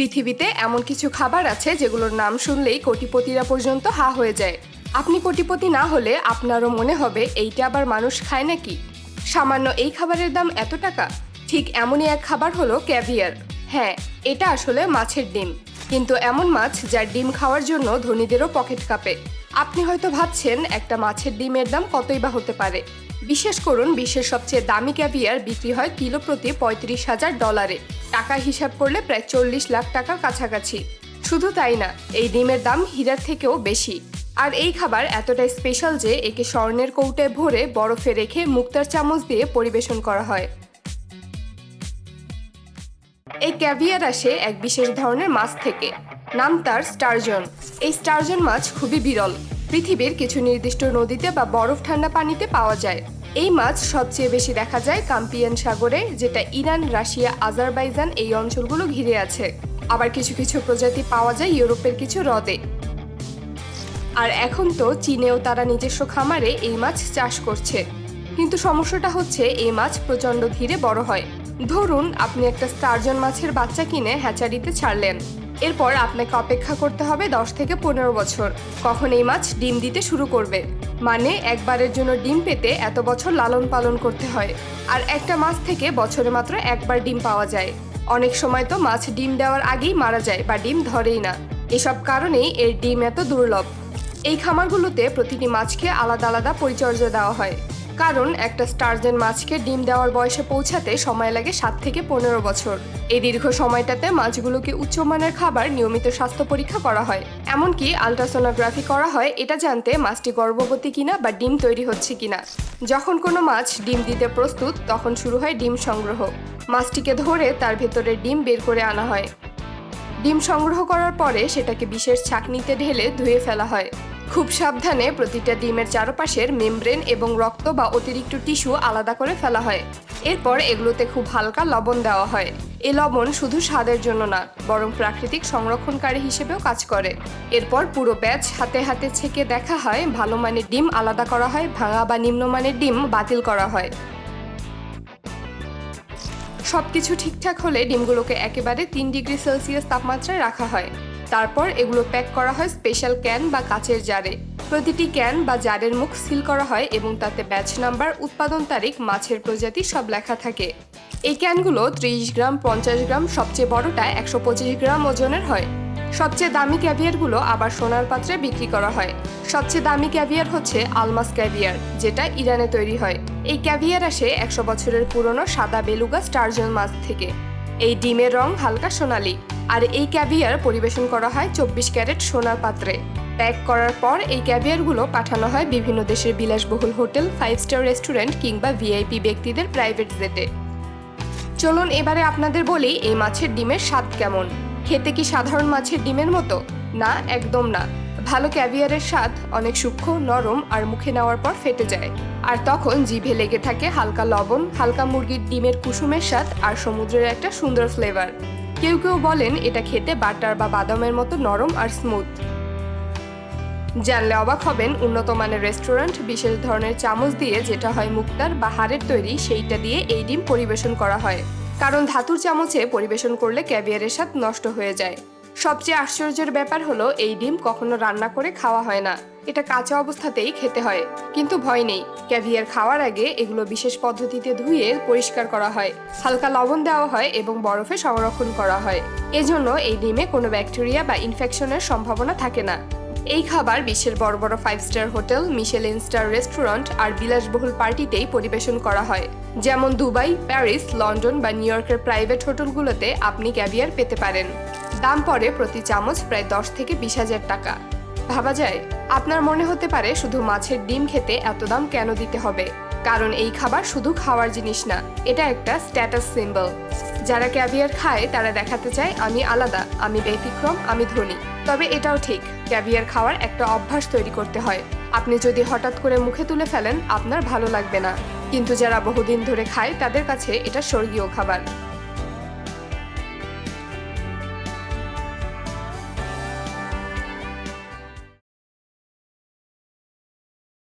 পৃথিবীতে এমন কিছু খাবার আছে যেগুলোর নাম শুনলেই কোটিপতিরা পর্যন্ত হা হয়ে যায়। আপনি কোটিপতি না হলে আপনারও মনে হবে এইটা আবার মানুষ খায় নাকি? সামান্য এই খাবারের দাম এত টাকা? ঠিক এমনই এক খাবার হলো ক্যাভিয়ার। হ্যাঁ এটা আসলে মাছের ডিম। কিন্তু এমন মাছ যার ডিম খাওয়ার জন্য ধনীদেরও পকেট কাঁপে। আপনি হয়তো ভাবছেন একটা মাছের ডিমের দাম কতই বা হতে পারে। বিশেষ করুন, বিশ্বের সবচেয়ে দামি ক্যাভিয়ার বিক্রি হয় কিলো প্রতি পঁয়ত্রিশ হাজার ডলারে। টাকা হিসাব করলে প্রায় চল্লিশ লাখ টাকার কাছাকাছি। শুধু তাই না, এই ডিমের দাম হীরার থেকেও বেশি। আর এই খাবার এতটাই স্পেশাল যে একে স্বর্ণের কৌটায় ভরে বরফে রেখে মুক্তার চামচ দিয়ে পরিবেশন করা হয়। এই ক্যাভিয়ার আসে এক বিশেষ ধরনের মাছ থেকে। নাম তার স্টারজন। এই স্টারজন মাছ খুবই বিরল। পৃথিবীর কিছু নির্দিষ্ট নদীতে বা বরফ ঠান্ডা পানিতে পাওয়া যায়। এই মাছ সবচেয়ে বেশি দেখা যায় কাম্পিয়ান সাগরে, যেটা ইরান, রাশিয়া, আজারবাইজান এই অঞ্চলগুলো ঘিরে আছে। আবার কিছু কিছু প্রজাতি পাওয়া যায় ইউরোপের কিছু হ্রদে। আর এখন তো চীনেও তারা নিজস্ব খামারে এই মাছ চাষ করছে। কিন্তু সমস্যাটা হচ্ছে এই মাছ প্রচণ্ড ধীরে বড় হয়। ধরুন, আপনি একটা স্টারজন মাছের বাচ্চা কিনে হ্যাচারিতে ছাড়লেন। এরপর আপনাকে অপেক্ষা করতে হবে দশ থেকে পনেরো বছর। কখন এই মাছ ডিম দিতে শুরু করবে? মানে একবারের জন্য ডিম পেতে এত বছর লালন পালন করতে হয়। আর একটা মাছ থেকে বছরে মাত্র একবার ডিম পাওয়া যায়। অনেক সময় তো মাছ ডিম দেওয়ার আগেই মারা যায় বা ডিম ধরেই না। এসব কারণেই এর ডিম এত দুর্লভ। এই খামারগুলোতে প্রতিটি মাছকে আলাদা আলাদা পরিচর্যা দেওয়া হয়। কারণ একটা স্টারজেন মাছকে ডিম দেওয়ার বয়সে পৌঁছাতে সময় লাগে সাত থেকে পনেরো বছর। এই দীর্ঘ সময়টাতে মাছগুলোকে উচ্চমানের খাবার নিয়মিত স্বাস্থ্য পরীক্ষা করা হয়। এমনকি আলট্রাসোনোগ্রাফি করা হয় এটা জানতে মাছটি গর্ভবতী কিনা বা ডিম তৈরি হচ্ছে কিনা। যখন কোনো মাছ ডিম দিতে প্রস্তুত, তখন শুরু হয় ডিম সংগ্রহ। মাছটিকে ধরে তার ভেতরে ডিম বের করে আনা হয়। ডিম সংগ্রহ করার পরে সেটাকে বিশেষ ছাঁকনিতে ঢেলে ধুয়ে ফেলা হয়। খুব সাবধানে প্রতিটা ডিমের চারপাশের মেমব্রেন এবং রক্ত বা অতিরিক্ত টিস্যু আলাদা করে ফেলা হয়। এরপর এগুলোতে খুব হালকা লবণ দেওয়া হয়। এ লবণ শুধু স্বাদের জন্য না, বরং প্রাকৃতিক সংরক্ষণকারী হিসেবেও কাজ করে। এরপর পুরো ব্যাচ হাতে হাতে ছেঁকে দেখা হয়, ভালো মানের ডিম আলাদা করা হয়, ভাঙা বা নিম্নমানের ডিম বাতিল করা হয়। সবকিছু ঠিকঠাক হলে ডিমগুলোকে একেবারে তিন ডিগ্রি সেলসিয়াস তাপমাত্রায় রাখা হয়। তারপর এগুলো প্যাক করা হয় স্পেশাল ক্যান বা কাচের জারে। প্রতিটি ক্যান বা জারের মুখ সিল করা হয় এবং তাতে ব্যাচ নাম্বার উৎপাদন তারিখ, মাছের প্রজাতি সব লেখা থাকে। এই ক্যানগুলো ত্রিশ গ্রাম, পঞ্চাশ গ্রাম, সবচেয়ে বড়টা একশো পঁচিশ গ্রাম ওজনের হয়। সবচেয়ে দামি ক্যাভিয়ারগুলো আবার সোনার পাত্রে বিক্রি করা হয়। সবচেয়ে দামি ক্যাভিয়ার হচ্ছে আলমাস ক্যাভিয়ার, যেটা ইরানে তৈরি হয়। এই ক্যাভিয়ার আসে একশো বছরের পুরনো সাদা বেলুগা স্টারজন মাছ থেকে। এই ডিমের রং হালকা সোনালি আর এই ক্যাভিয়ার পরিবেশন করা হয় চব্বিশ ক্যারেট সোনার পাত্রে। প্যাক করার পর এই ক্যাভিয়ারগুলো পাঠানো হয় বিভিন্ন দেশের বিলাসবহুল হোটেল ফাইভ স্টার রেস্টুরেন্ট কিংবা ভিআইপি ব্যক্তিদের প্রাইভেট জেটে। চলুন এবারে আপনাদের বলি এই মাছের ডিমের স্বাদ কেমন? খেতে কি সাধারণ মাছের ডিমের মতো? না, একদম না। ভালো ক্যাভিয়ারের স্বাদ অনেক সূক্ষ্ম, নরম আর মুখে নেওয়ার পর ফেটে যায়। আর তখন জিভে লেগে থাকে হালকা লবণ, হালকা মুরগির ডিমের কুসুমের স্বাদ আর সমুদ্রের একটা সুন্দর ফ্লেভার কেউ কেউ বলেন এটা খেতে বাটার বা বাদামের মতো নরম আর স্মুথ জানলে অবাক হবেন উন্নত মানের রেস্টুরেন্ট বিশেষ ধরনের চামচ দিয়ে যেটা হয় মুক্তার বা হাড়ের তৈরি, সেইটা দিয়ে এই ডিম পরিবেশন করা হয়। কারণ ধাতুর চামচে পরিবেশন করলে ক্যাভিয়ারের স্বাদ নষ্ট হয়ে যায়। সবচেয়ে আশ্চর্যের ব্যাপার হলো, এই ডিম কখনো রান্না করে খাওয়া হয় না। এটা কাঁচা অবস্থাতেই খেতে হয়, কিন্তু ভয় নেই। ক্যাভিয়ার খাওয়ার আগে এগুলো বিশেষ পদ্ধতিতে ধুয়ে পরিষ্কার করা হয়, হালকা লবণ দেওয়া হয় এবং বরফে সংরক্ষণ করা হয়। এজন্য এই ডিমে কোনো ব্যাকটেরিয়া বা ইনফেকশনের সম্ভাবনা থাকে না। এই খাবার বিশ্বের বড় বড় five star hotel Michelin star restaurant আর বিলাসবহুল পার্টিতেই পরিবেশন করা হয়। যেমন দুবাই, প্যারিস, লন্ডন বা নিউ ইয়র্কের প্রাইভেট হোটেলগুলোতে আপনি ক্যাভিয়ার পেতে পারেন। দাম পড়ে প্রতি চামচ প্রায় দশ থেকে বিশ হাজার টাকা। ভাবা যায়, আপনার মনে হতে পারে শুধু মাছের ডিম খেতে এত দাম কেন দিতে হবে? কারণ এই খাবার শুধু খাওয়ার জিনিস না, এটা একটা স্ট্যাটাস সিম্বল যারা ক্যাভিয়ার খায়, তারা দেখাতে চায়, আমি আলাদা, আমি ব্যতিক্রম, আমি ধনী। তবে এটাও ঠিক, ক্যাভিয়ার খাওয়ার একটা অভ্যাস তৈরি করতে হয়। আপনি যদি হঠাৎ করে মুখে তুলে ফেলেন, আপনার ভালো লাগবে না। কিন্তু যারা বহুদিন ধরে খায়, তাদের কাছে এটা স্বর্গীয় খাবার।